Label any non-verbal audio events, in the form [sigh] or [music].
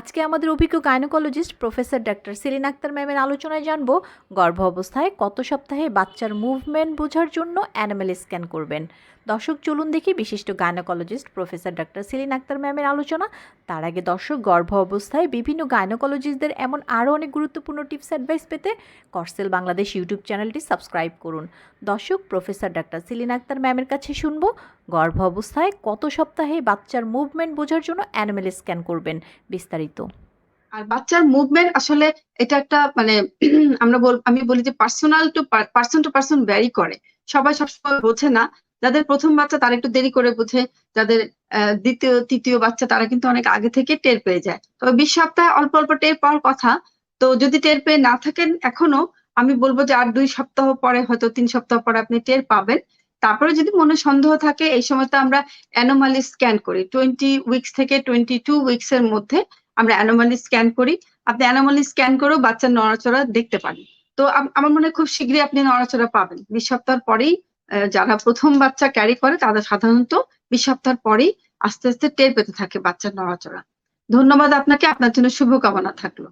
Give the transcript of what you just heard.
আজকে আমাদের অভিজ্ঞ gynaecologist professor doctor Selin Akter ম্যামের আলোচনায় জানব, গর্ভ অবস্থায় কত সপ্তাহে বাচ্চার মুভমেন্ট বোঝার জন্য অ্যানিমেল স্ক্যান করবেন। দর্শক, চলুন দেখি বিশিষ্ট gynaecologist professor doctor Selin Akter ম্যামের আলোচনা। তার আগে দর্শক, গর্ভ অবস্থায় বিভিন্ন গাইনোকোলজিস্টদের এমন আরও অনেক গুরুত্বপূর্ণ টিপস, অ্যাডভাইস পেতে করসেল বাংলাদেশ ইউটিউব চ্যানেলটি সাবস্ক্রাইব করুন। দর্শক, প্রফেসর ডাক্তার সেলিন আক্তার ম্যামের কাছে শুনব, গর্ভ অবস্থায় কত সপ্তাহে বাচ্চার মুভমেন্ট বোঝার জন্য অ্যানিমেল স্ক্যান করবেন। বিস্তারিত আর বাচ্চার মুভমেন্ট আসলে এটা একটা মানে [clears throat] আমরা বল আমি বলি যে personal to person to person vary করে। সবাই সবসময় বোঝে না। যাদের প্রথম বাচ্চা তারা একটু দেরি করে বোঝে। যাদের দ্বিতীয়, তৃতীয় বাচ্চা তারা কিন্তু অনেক আগে থেকে টের পেয়ে যায়। তবে বিশ সপ্তাহে অল্প অল্প টের পাওয়ার কথা। তো যদি টের পেয়ে না থাকেন এখনও, আমি বলব যে আর দুই সপ্তাহ পরে হয়তো তিন সপ্তাহ পরে আপনি টের পাবেন। তারপরে যদি মনে সন্দেহ থাকে, এই সময়তে আমরা অ্যানোমালি স্ক্যান করি। টোয়েন্টি উইকস থেকে টোয়েন্টি টু উইকস এর মধ্যে আমরা অ্যানোমালি স্ক্যান করি। আপনি অ্যানোমালি স্ক্যান করেও বাচ্চার নড়াচড়া দেখতে পারেন। তো আমার মনে হয় খুব শীঘ্রই আপনি নড়াচড়া পাবেন। বিশ সপ্তাহ পরেই যারা প্রথম বাচ্চা ক্যারি করে তাদের সাধারণত বিশ সপ্তাহ পরেই আস্তে আস্তে টের পেতে থাকে বাচ্চার নড়াচড়া। ধন্যবাদ আপনাকে। আপনার জন্য শুভকামনা থাকল।